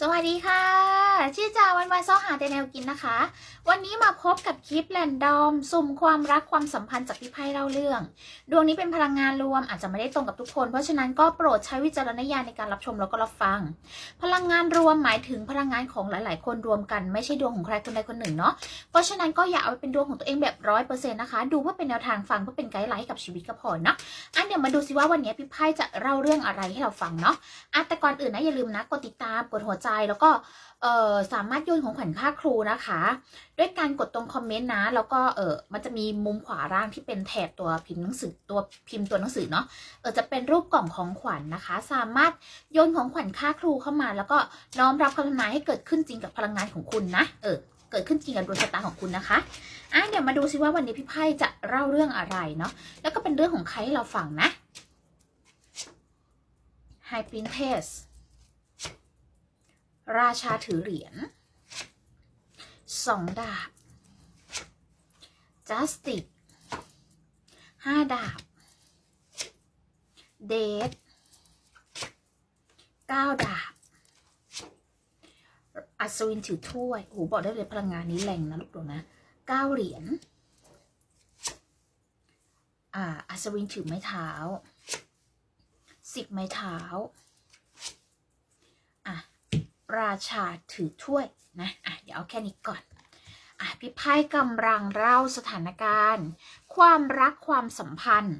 สวัสดีค่ะ ชื่อจาวันวันซ้อหาแต่แนวกินนะคะ วันนี้มาพบกับคลิปแรนดอม สุ่มความรักความสัมพันธ์จากพี่ไพ่เล่าเรื่อง ดวงนี้เป็นพลังงานรวมอาจจะไม่ได้ตรงกับทุกคน เพราะฉะนั้นก็โปรดใช้วิจารณญาณในการรับชมแล้วก็รับฟัง พลังงานรวมหมายถึงพลังงานของหลาย ๆ คนรวมกันไม่ใช่ดวงของใครคนใดคนหนึ่งเนาะ เพราะฉะนั้นก็อย่าเอาไปเป็นดวงของตัวเองแบบร้อยเปอร์เซ็นต์นะคะ ดูเพื่อเป็นแนวทางฟังเพื่อเป็นไกด์ไลน์ให้กับชีวิตก็พอเนาะ อันเดี๋ยวมาดูซิว่าวันนี้พี่ไพ่จะเล่าเรื่องอะไรให้เราฟังเนาะอะแต่ก่อนอื่นนะอย่าลืมนะกดติดตามกดหัวใจแล้วก็เออสามารถโยนของขวัญค่าครูนะคะ ด้วยการกดตรงคอมเมนต์นะ แล้วก็เออมันจะมีมุมขวาล่างที่เป็นแถบตัวพิมพ์หนังสือตัวพิมพ์ตัวหนังสือเนาะเออจะเป็นรูปกล่องของขวัญนะคะ สามารถโยนของขวัญค่าครูเข้ามา แล้วก็น้อมรับคำทำนายให้เกิดขึ้นจริงกับพลังงานของคุณนะเออเกิดขึ้นจริงกับดวงชะตาของคุณนะคะอะเดี๋ยวมาดูซิว่าวันนี้พี่ไพ่จะเล่าเรื่องอะไรเนาะแล้วก็เป็นเรื่องของใครให้เราฟังนะ High Princess ราชาถือเหรียญสองดาบ Justice ห้าดาบ เดทเก้าดาบ อัศวินถือถ้วยโอ้โหบอกได้เลยพลังงานนี้แรงนะลูกดวนะเก้าเหรียญ อ่า อัศวินถือไม้เท้าสิบไม้เท้า ราชาถือถ้วยนะอะเดี๋ยวเอาแค่นี้ก่อนอะพี่ไพ่กำลังเล่าสถานการณ์ ความรักความสัมพันธ์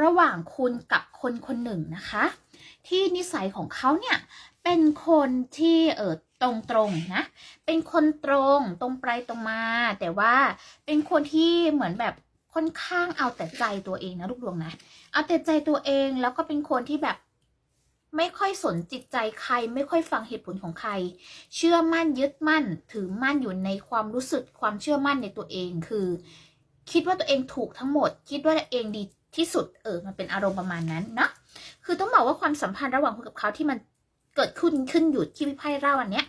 ระหว่างคุณกับคนคนหนึ่งนะคะ ที่นิสัยของเขาเนี่ยเป็นคนที่เออตรงตรงๆนะ เป็นคนตรงตรงไปตรงมา แต่ว่าเป็นคนที่เหมือนแบบค่อนข้างเอาแต่ใจตัวเองนะลูกดวงนะ เอาแต่ใจตัวเองแล้วก็เป็นคนที่แบบ ไม่ค่อยสนจิตใจใคร ไม่ค่อยฟังเหตุผลของใคร เชื่อมั่นยึดมั่น ถือมั่นอยู่ในความรู้สึกความเชื่อมั่นในตัวเองคือ คิดว่าตัวเองถูกทั้งหมด คิดว่าตัวเองดีที่สุดเออมันเป็นอารมณ์ประมาณนั้นนะคือต้องบอกว่าความสัมพันธ์ระหว่างคุณกับเขาที่มันเกิดขึ้นขึ้นอยู่ที่พี่ไพ่เล่าอันเนี้ย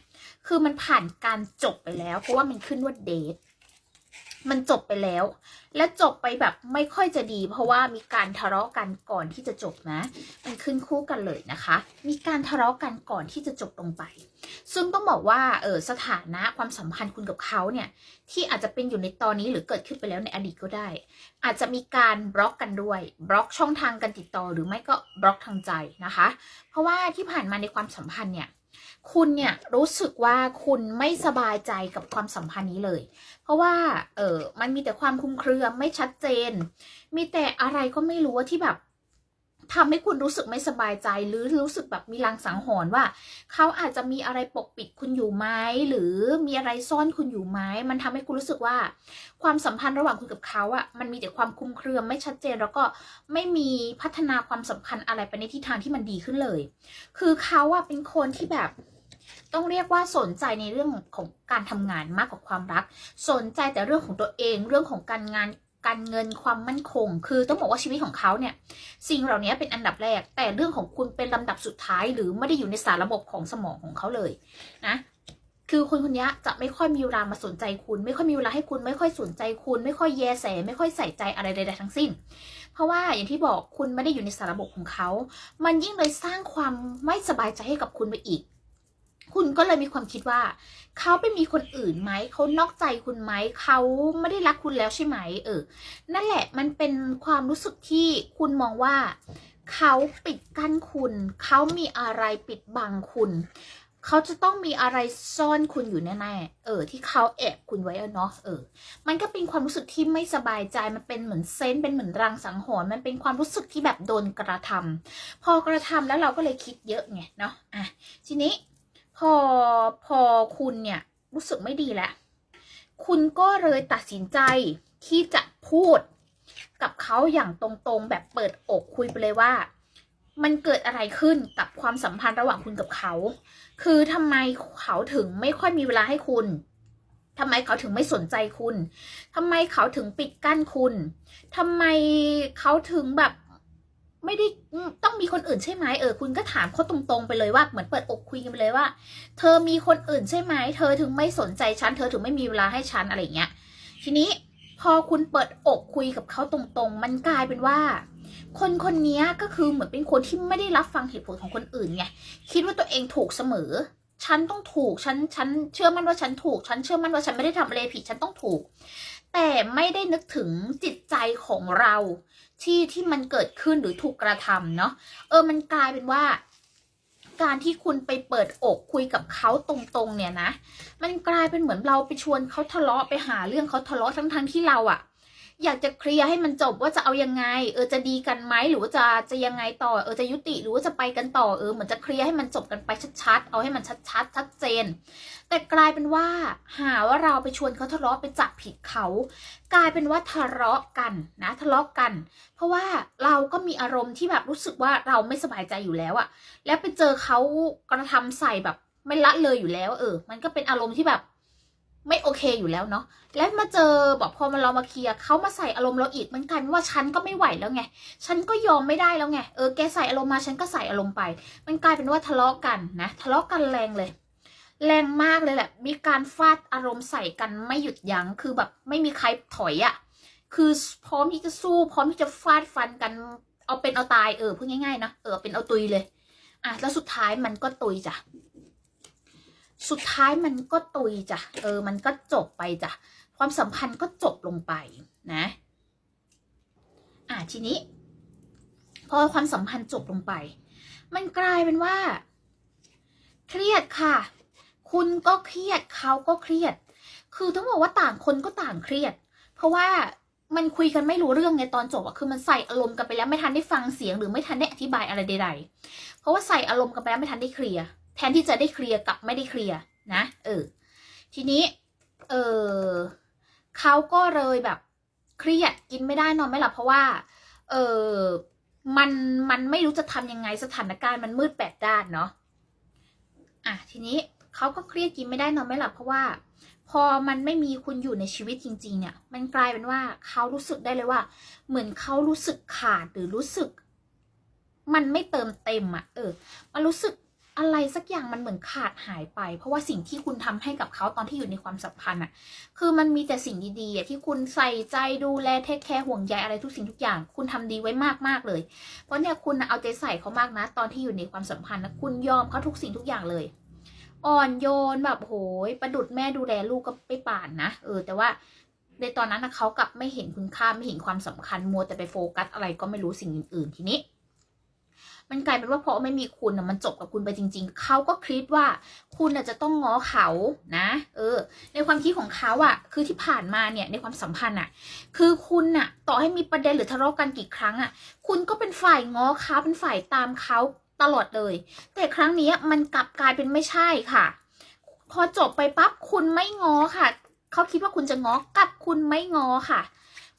คือมันผ่านการจบไปแล้ว เพราะว่ามันขึ้นว่าเดท มันจบไปแล้ว และจบไปแบบไม่ค่อยจะดี เพราะว่ามีการทะเลาะกันก่อนที่จะจบนะ มันขึ้นคู่กันเลยนะคะ มีการทะเลาะกันก่อนที่จะจบลงไป ซึ่งต้องบอกว่าเออสถานะความสัมพันธ์คุณกับเขาเนี่ยที่อาจจะเป็นอยู่ในตอนนี้หรือเกิดขึ้นไปแล้วในอดีตก็ได้ อาจจะมีการบล็อกกันด้วย บล็อกช่องทางการติดต่อหรือไม่ก็บล็อกทางใจนะคะ เพราะว่าที่ผ่านมาในความสัมพันธ์เนี่ย คุณเนี่ยรู้สึกว่าคุณไม่สบายใจกับความสัมพันธ์นี้เลย เพราะว่า เออมันมีแต่ความคลุมเครือไม่ชัดเจน มีแต่อะไรก็ไม่รู้ที่แบบ ทำให้คุณรู้สึกไม่สบายใจ หรือรู้สึกแบบมีลางสังหรณ์ว่า เขาอาจจะมีอะไรปกปิดคุณอยู่ไหมหรือมีอะไรซ่อนคุณอยู่ไหมมันทำให้คุณรู้สึกว่า ความสัมพันธ์ระหว่างคุณกับเขาอะมันมีแต่ความคุมเครือไม่ชัดเจนแล้วก็ไม่มีพัฒนาความสัมพันธ์อะไรไปในทิศทางที่มันดีขึ้นเลย คือเขาอะเป็นคนที่แบบต้องเรียกว่าสนใจในเรื่องของการทำงานมากกว่าความรัก สนใจแต่เรื่องของตัวเอง เรื่องของการงาน การเงินความมั่นคง คือต้องบอกว่าชีวิตของเขาเนี่ย สิ่งเหล่านี้เป็นอันดับแรก แต่เรื่องของคุณเป็นลำดับสุดท้าย หรือไม่ได้อยู่ในสารระบบของสมองของเขาเลยนะคือคนคนนี้จะไม่ค่อยมีเวลามาสนใจคุณ ไม่ค่อยมีเวลาให้คุณไม่ค่อยสนใจคุณ ไม่ค่อยแยแส ไม่ค่อยใส่ใจอะไรใดๆทั้งสิ้น เพราะว่าอย่างที่บอกคุณไม่ได้อยู่ในสารระบบของเขา มันยิ่งเลยสร้างความไม่สบายใจให้กับคุณไปอีก คุณก็เลยมีความคิดว่า เขาไปมีคนอื่นไหม เขานอกใจคุณไหม เขาไม่ได้รักคุณแล้วใช่ไหม เออ นั่นแหละมันเป็นความรู้สึกที่คุณมองว่า เขาปิดกั้นคุณ เขามีอะไรปิดบังคุณ เขาจะต้องมีอะไรซ่อนคุณอยู่แน่ๆ เออ ที่เขาแอบคุณไว้เนาะ เออ มันก็เป็นความรู้สึกที่ไม่สบายใจ มันเป็นเหมือนเซนเป็นเหมือนรังสังหรณ์ มันเป็นความรู้สึกที่แบบโดนกระทำพอกระทำแล้วเราก็เลยคิดเยอะไงเนาะ อะ ทีนี้ พอพอคุณเนี่ยรู้สึกไม่ดีแล้ว คุณก็เลยตัดสินใจที่จะพูดกับเขาอย่างตรงๆแบบเปิดอกคุยไปเลยว่า มันเกิดอะไรขึ้นกับความสัมพันธ์ระหว่างคุณกับเขา คือทำไมเขาถึงไม่ค่อยมีเวลาให้คุณทำไมเขาถึงไม่สนใจคุณทำไมเขาถึงปิดกั้นคุณทำไมเขาถึงแบบ ไม่ได้ต้องมีคนอื่นใช่ไหมเออคุณก็ถามเขาตรงๆไปเลยว่าเหมือนเปิดอกคุยกันไปเลยว่า เธอมีคนอื่นใช่ไหมเธอถึงไม่สนใจฉันเธอถึงไม่มีเวลาให้ฉันอะไรเงี้ย ทีนี้พอคุณเปิดอกคุยกับเขาตรงๆ มันกลายเป็นว่า คนคนนี้ก็คือเหมือนเป็นคนที่ไม่ได้รับฟังเหตุผลของคนอื่นไงคิดว่าตัวเองถูกเสมอ ฉันต้องถูกฉันฉันเชื่อมั่นว่าฉันถูก ฉันเชื่อมั่นว่าฉันไม่ได้ทำอะไรผิดฉันต้องถูก แต่ไม่ได้นึกถึงจิตใจของเราที่ที่มันเกิดขึ้นหรือถูกกระทำเนาะเออมันกลายเป็นว่า การที่คุณไปเปิดอกคุยกับเขาตรงๆ เนี่ยนะ มันกลายเป็นเหมือนเราไปชวนเขาทะเลาะไปหาเรื่องเขาทะเลาะทั้งๆที่เราอะ อยากจะเคลียร์ให้มันจบว่าจะเอายังไง เออจะดีกันไหมหรือว่าจะจะยังไงต่อเออจะยุติหรือว่าจะไปกันต่อเออเหมือนจะเคลียร์ให้มันจบกันไปชัดๆ เอาให้มันชัดๆชัดเจน แต่กลายเป็นว่า หาว่าเราไปชวนเขาทะเลาะไปจับผิดเขา กลายเป็นว่าทะเลาะกันนะทะเลาะกัน เพราะว่าเราก็มีอารมณ์ที่แบบรู้สึกว่าเราไม่สบายใจอยู่แล้วอะแล้วไปเจอเขากระทำใส่แบบไม่ละเลยอยู่แล้ว เออ มันก็เป็นอารมณ์ที่แบบ ไม่โอเคอยู่แล้วเนาะแล้วมาเจอบอกพอมาเรามาเคลียร์เขามาใส่อารมณ์เราอีกเหมันกลายเป็นว่าฉันก็ไม่ไหวแล้วไงฉันก็ยอมไม่ได้แล้วไงเออแกใส่อารมณ์มาฉันก็ใส่อารมณ์ไป มันกลายเป็นว่าทะเลาะกันนะทะเลาะกันแรงเลย แรงมากเลยแหละ มีการฟาดอารมณ์ใส่กันไม่หยุดยัง้งคือแบบไม่มีใครถอยอะคือพร้อมที่จะสู้ พร้อมที่จะฟาดฟันกันเอาเป็นเอาตายเออพูดง่ายๆนะเออเป็นเอาตุยเลยอะแล้วสุดท้ายมันก็ตุยจ้ะ สุดท้ายมันก็ตุยจ้ะ เออ มันก็จบไปจ้ะ ความสัมพันธ์ก็จบลงไปนะ อะทีนี้ พอความสัมพันธ์จบลงไป มันกลายเป็นว่า เครียดค่ะ คุณก็เครียดเขาก็เครียด คือต้องบอกว่าต่างคนก็ต่างเครียด เพราะว่ามันคุยกันไม่รู้เรื่องไงตอนจบอะคือมันใส่อารมณ์กันไปแล้วไม่ทันได้ฟังเสียงหรือไม่ทันได้อธิบายอะไรใดๆ เพราะว่าใส่อารมณ์กันไปแล้วไม่ทันได้เคลียร์ แทนที่จะได้เคลียร์กลับไม่ได้เคลียร์นะเออทีนี้เออเขาก็เลยแบบเครียดกินไม่ได้นอนไม่หลับเพราะว่าเออมันมันไม่รู้จะทำยังไงสถานการณ์มันมืดแปดด้านเนาะอะทีนี้เขาก็เครียดกินไม่ได้นอนไม่หลับเพราะว่า พอมันไม่มีคุณอยู่ในชีวิตจริง ๆ เนี่ย มันกลายเป็นว่าเขารู้สึกได้เลยว่า เหมือนเขารู้สึกขาดหรือรู้สึก มันไม่เติมเต็มอะ่ะ เออ มันรู้สึก อะไรสักอย่างมันเหมือนขาดหายไป เพราะว่าสิ่งที่คุณทำให้กับเขาตอนที่อยู่ในความสัมพันธ์อะ คือมันมีแต่สิ่งดีๆที่คุณใส่ใจดูแลเทคแคร์ห่วงใยอะไรทุกสิ่งทุกอย่าง คุณทำดีไว้มากๆเลย เพราะเนี่ยคุณเอาใจใส่เขามากนะ ตอนที่อยู่ในความสัมพันธ์นะคุณยอมเขาทุกสิ่งทุกอย่างเลย อ่อนโยนแบบโหยประดุดแม่ดูแลลูกก็ไปป่านนะเออแต่ว่าในตอนนั้นนะเขากลับไม่เห็นคุณค่าไม่เห็นความสำคัญมัวแต่ไปโฟกัสอะไรก็ไม่รู้สิ่งอื่นๆทีนี้ มันกลายเป็นว่าเพราะไม่มีคุณนะมันจบกับคุณไปจริง ๆ เขาก็คิดว่าคุณน่ะจะต้องง้อเขานะ เออ ในความคิดของเขาอะคือที่ผ่านมาเนี่ยในความสัมพันธ์อะคือคุณน่ะต่อให้มีประเด็นหรือทะเลาะกันกี่ครั้งอะคุณก็เป็นฝ่ายง้อเขาเป็นฝ่ายตามเขาตลอดเลย แต่ครั้งนี้มันกลับกลายเป็นไม่ใช่ค่ะ พอจบไปปั๊บคุณไม่ง้อค่ะเขาคิดว่าคุณจะง้อกลับคุณไม่ง้อค่ะ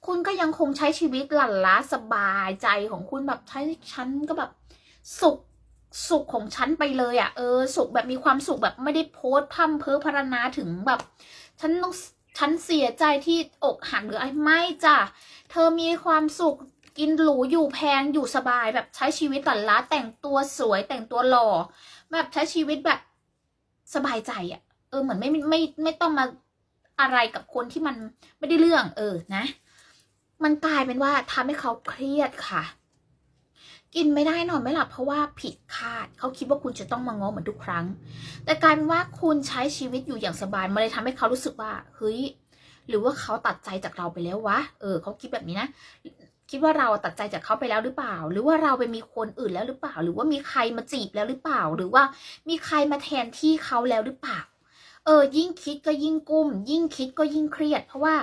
คุณก็ยังคงใช้ชีวิตหลั่นล้าสบายใจของคุณแบบใช้ฉันก็แบบ สุขสุขของฉันไปเลยอะ่ะ เออ สุขแบบมีความสุขแบบไม่ได้โพสต์พร่ำเพ้อพรรณนาถึงแบบ ฉันต้องฉันเสียใจที่อกหักหรืออะไรไม่จ้ะเธอมีความสุขกินหรูอยู่แพงอยู่สบายแบบใช้ชีวิตหลั่นล้าแต่งตัวสวยแต่งตัวหล่อ แบบใช้ชีวิตแบบสบายใจอะ่ะ เออเหมือนไม่ไม่ไม่ไม่ต้องมาอะไรกับคนที่มันไม่ได้เรื่อง เออนะ มันกลายเป็นว่าทำให้เขาเครียดค่ะ กินไม่ได้นอนไม่หลับเพราะว่าผิดคาด เขาคิดว่าคุณจะต้องมาง้อเหมือนทุกครั้ง แต่กลายเป็นว่าคุณใช้ชีวิตอยู่อย่างสบายมันเลยทำให้เขารู้สึกว่าเฮ้ยหรือว่าเขาตัดใจจากเราไปแล้ววะเออเขาคิดแบบนี้นะคิดว่าเราตัดใจจากเขาไปแล้วหรือเปล่า หรือว่าเราไปมีคนอื่นแล้วหรือเปล่า หรือว่ามีใครมาจีบแล้วหรือเปล่า หรือว่ามีใครมาแทนที่เขาแล้วหรือเปล่า เออ ยิ่งคิดก็ยิ่งกุ้ม ยิ่งคิดก็ยิ่งเครียด เพราะว่า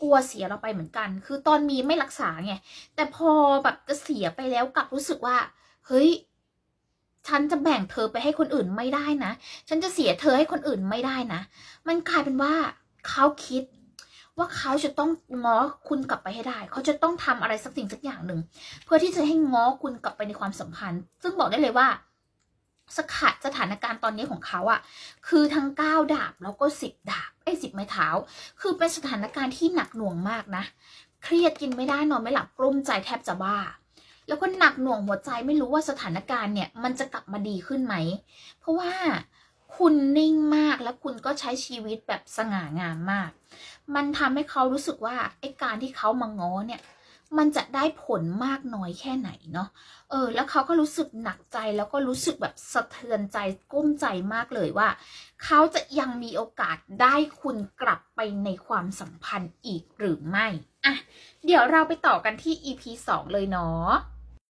กลัวเสียเราไปเหมือนกัน คือตอนมีไม่รักษาไง แต่พอแบบจะเสียไปแล้วกลับรู้สึกว่า เฮ้ย ฉันจะแบ่งเธอไปให้คนอื่นไม่ได้นะ ฉันจะเสียเธอให้คนอื่นไม่ได้นะ มันกลายเป็นว่าเขาคิดว่าเขาจะต้องง้อคุณกลับไปให้ได้ เขาจะต้องทำอะไรสักสิ่งสักอย่างหนึ่ง เพื่อที่จะให้ง้อคุณกลับไปในความสัมพันธ์ ซึ่งบอกได้เลยว่าสกัดสถานการณ์ตอนนี้ของเขาอะคือทั้งเก้าดาบแล้วก็สิบดาบ ไอ้สิบไม้เท้า คือเป็นสถานการณ์ที่หนักหน่วงมากนะ เครียดกินไม่ได้นอนไม่หลับกลุ้มใจแทบจะบ้า แล้วก็หนักหน่วงหัวใจไม่รู้ว่าสถานการณ์เนี่ยมันจะกลับมาดีขึ้นไหม เพราะว่าคุณนิ่งมากและคุณก็ใช้ชีวิตแบบสง่างามมาก มันทำให้เขารู้สึกว่าไอ้การที่เขามาง้อเนี่ย มันจะได้ผลมากน้อยแค่ไหนเนาะ เออ แล้วเขาก็รู้สึกหนักใจแล้วก็รู้สึกแบบสะเทือนใจกุ้มใจมากเลยว่า เขาจะยังมีโอกาสได้คุณกลับไปในความสัมพันธ์อีกหรือไม่ อะ เดี๋ยวเราไปต่อกันที่ EP 2 เลยเนาะ